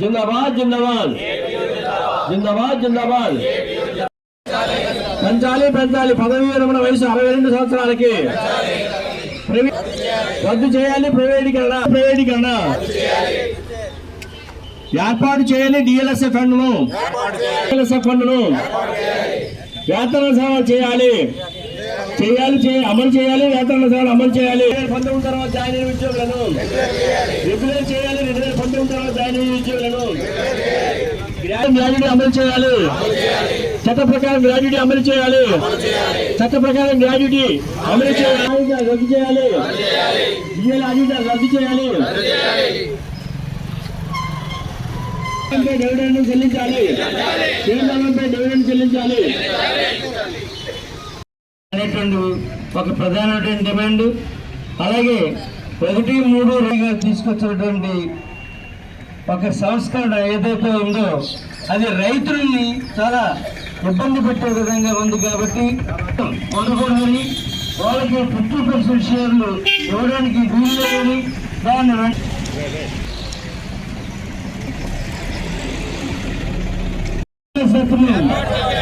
జిందాబాద్ జిందాబాద్. జిందాబాద్ జిందాబాద్. పెంచాలి పెంచాలి. పదవి విరమణ వయసు అరవై రెండు సంవత్సరాలకి. రద్దు చేయాలి ప్రైవేటీకరణ. ప్రైవేటీకరణ. ఏర్పాటు చేయాలి డిఎల్ఎస్ఎఫ్ ఫండ్ను. డిఎల్ఎస్ఎఫ్ ఫండ్ను. వేతన సేవలు చేయాలి. చేయాలి అమలు చేయాలి వేతన సేవలు అమలు చేయాలి. పంతొమ్మిది తర్వాత జాయిన్ అయిన ఉద్యోగులను రెగ్యులర్ చేయాలి గ్రాడ్యుటీ అమలు చేయాలి. చట్ట ప్రకారం గ్రాడ్యుటీ అమలు చేయాలి. చట్ట ప్రకారం గ్రాడ్యుటీ అమలు చేయాలి. రద్దు చేయాలి. ఆడిటర్ రద్దు చేయాలి. డివిడెండ్ చెల్లించాలి. కేంద్రంపై డివిడెండ్ చెల్లించాలి. అనేటువంటి ఒక ప్రధానమైన డిమాండ్. అలాగే ఒకటి మూడు తీసుకొచ్చినటువంటి ఒక సంస్కరణ ఏదైతే ఉందో అది రైతుల్ని చాలా ఇబ్బంది పెట్టే విధంగా ఉంది కాబట్టి కొనుగోలు వాళ్ళకి ఫిఫ్టీ పర్సెంట్ షేర్లు ఇవ్వడానికి వీలు లేదని దాన్ని వెంట-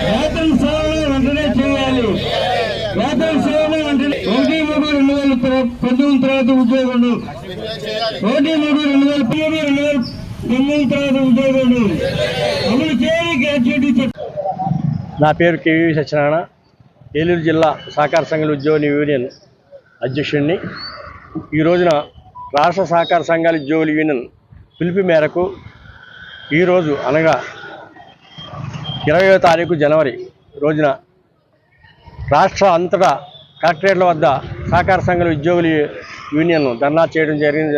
వేతన సేవలు వెంటనే చేయాలి. వేతన సేవలు వెంటనే ఒకటి మూడు రెండు వేల పంతొమ్మిది తర్వాత ఉద్యోగులు ఒకటి మూడు అమలు నా పేరు కేవీ సత్యనారాయణ. ఏలూరు జిల్లా సహకార సంఘాల ఉద్యోగుల యూనియన్ అధ్యక్షుడిని. ఈ రోజున రాష్ట్ర సహకార సంఘాల ఉద్యోగుల యూనియన్ పిలుపు మేరకు ఈరోజు అనగా ఇరవయో తారీఖు జనవరి రోజున రాష్ట్ర అంతటా కలెక్టరేట్ల వద్ద సహకార సంఘాల ఉద్యోగుల యూనియన్ ధర్నా చేయడం జరిగింది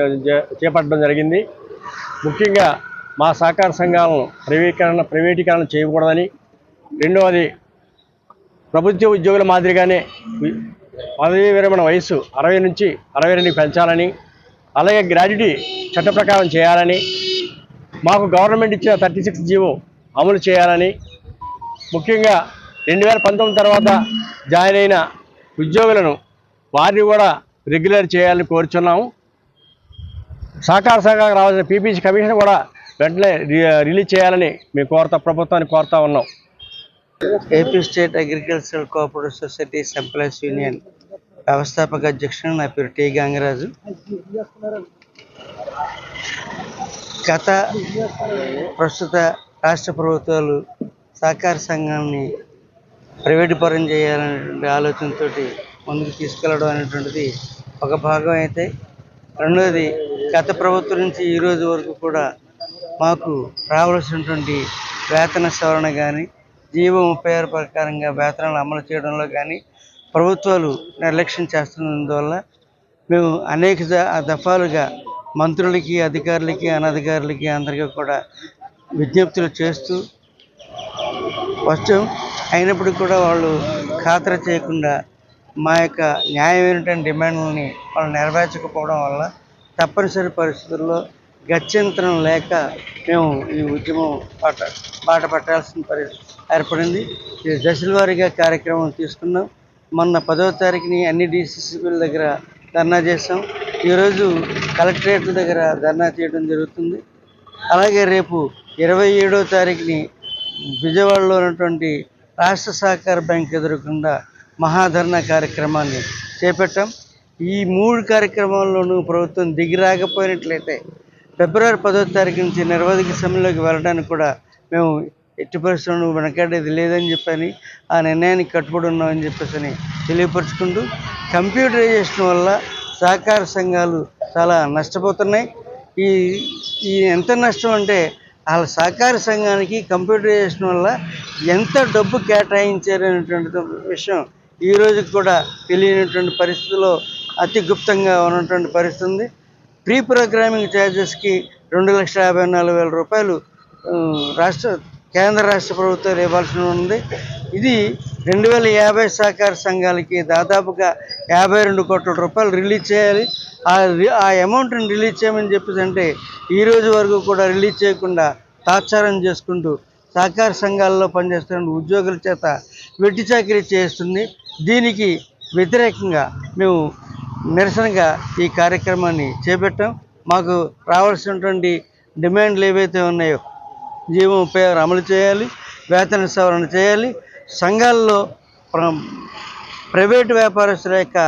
చేపట్టడం జరిగింది. ముఖ్యంగా మా సహకార సంఘాలను ప్రైవేటీకరణ ప్రైవేటీకరణ చేయకూడదని రెండవది ప్రభుత్వ ఉద్యోగుల మాదిరిగానే పదవీ విరమణ వయసు అరవై నుంచి అరవై రెండు పెంచాలని అలాగే గ్రాడ్యుటీ చట్ట ప్రకారం చేయాలని మాకు గవర్నమెంట్ ఇచ్చిన థర్టీ సిక్స్ జీవో అమలు చేయాలని ముఖ్యంగా రెండు వేల పంతొమ్మిది తర్వాత జాయిన్ అయిన ఉద్యోగులను వారిని కూడా రెగ్యులర్ చేయాలని కోరుచున్నాము. సహకార సంఘానికి రావాల్సిన పీపీసీ కమిషన్ కూడా వెంటనే రి- రిలీజ్ చేయాలని మేము కోరుతా ప్రభుత్వాన్ని కోరుతా ఉన్నాం. AP state agricultural cooperative societies employees union వ్యవస్థాపక అధ్యక్షుడు నా పేరు టి గంగరాజు. గత ప్రస్తుత రాష్ట్ర ప్రభుత్వాలు సహకార సంఘాన్ని ప్రైవేటు పరం చేయాలనేటువంటి ఆలోచనతో ముందుకు తీసుకెళ్ళడం అనేటువంటిది ఒక భాగం అయితే రెండోది గత ప్రభుత్వం నుంచి ఈరోజు వరకు కూడా మాకు రావాల్సినటువంటి వేతన సవరణ కానీ జీవో ముప్పై ఆరు ప్రకారంగా వేతనాలు అమలు చేయడంలో కానీ ప్రభుత్వాలు నిర్లక్ష్యం చేస్తున్నందువల్ల మేము అనేక దఫాలుగా మంత్రులకి అధికారులకి అనధికారులకి అందరికీ కూడా విజ్ఞప్తులు చేస్తూ వచ్చాం. అయినప్పటికీ కూడా వాళ్ళు ఖాతరు చేయకుండా మా యొక్క న్యాయమైనటువంటి డిమాండ్లని వాళ్ళు నెరవేర్చకపోవడం వల్ల తప్పనిసరి పరిస్థితుల్లో గత్యంతరం లేక మేము ఈ ఉద్యమం బాట బాట పట్టాల్సిన పరిస్థితి ఏర్పడింది. ఇది దశల వారీగా కార్యక్రమం తీసుకున్నాం. మొన్న పదో తారీఖుని అన్ని డీసీసీబీల దగ్గర ధర్నా చేసాం ఈరోజు కలెక్టరేట్ల దగ్గర ధర్నా చేయడం జరుగుతుంది. అలాగే రేపు ఇరవై ఏడో తారీఖుని విజయవాడలో ఉన్నటువంటి రాష్ట్ర సహకార బ్యాంక్ ఎదురకుండా మహాధరణ కార్యక్రమాన్ని చేపట్టాం. ఈ మూడు కార్యక్రమాల్లోనూ ప్రభుత్వం దిగి రాకపోయినట్లయితే ఫిబ్రవరి పదో తారీఖు నుంచి నిరవధిక సమయంలోకి వెళ్ళడానికి కూడా మేము ఎట్టి పరిస్థితులను వెనకాడేది లేదని చెప్పని ఆ నిర్ణయానికి కట్టుబడి ఉన్నామని చెప్పేసి అని తెలియపరుచుకుంటూ కంప్యూటరైజేషన్ వల్ల సహకార సంఘాలు చాలా నష్టపోతున్నాయి. ఈ ఈ ఎంత నష్టం అంటే వాళ్ళ సహకార సంఘానికి కంప్యూటరైజేషన్ వల్ల ఎంత డబ్బు కేటాయించారు అనేటువంటి విషయం ఈ రోజుకి కూడా తెలియనటువంటి పరిస్థితిలో అతి గుప్తంగా ఉన్నటువంటి పరిస్థితి ఉంది. ప్రీ ప్రోగ్రామింగ్ ఛార్జెస్కి రెండు లక్షల యాభై నాలుగు వేల రూపాయలు రాష్ట్ర కేంద్ర రాష్ట్ర ప్రభుత్వాలు ఇవ్వాల్సి ఉంది. ఇది రెండు వేల యాభై సహకార సంఘాలకి దాదాపుగా యాభై రెండు కోట్ల రూపాయలు రిలీజ్ చేయాలి. ఆ రి- ఆ అమౌంట్ని రిలీజ్ చేయమని చెప్పేసి అంటే ఈ రోజు వరకు కూడా రిలీజ్ చేయకుండా తాత్సారం చేసుకుంటూ సహకార సంఘాల్లో పనిచేస్తున్న ఉద్యోగుల చేత వెట్టి చాకరీ చేస్తుంది. దీనికి వ్యతిరేకంగా మేము నిరసనగా ఈ కార్యక్రమాన్ని చేపట్టాం. మాకు రావాల్సినటువంటి డిమాండ్లు ఏవైతే ఉన్నాయో జీవో ముప్పై ఆరు అమలు చేయాలి వేతన సవరణ చేయాలి సంఘాల్లో ప్రైవేటు వ్యాపారస్తుల యొక్క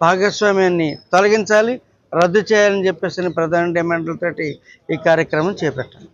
భాగస్వామ్యాన్ని తొలగించాలి రద్దు చేయాలని చెప్పేసి ప్రధాన డిమాండ్లతోటి ఈ కార్యక్రమం చేపట్టాలి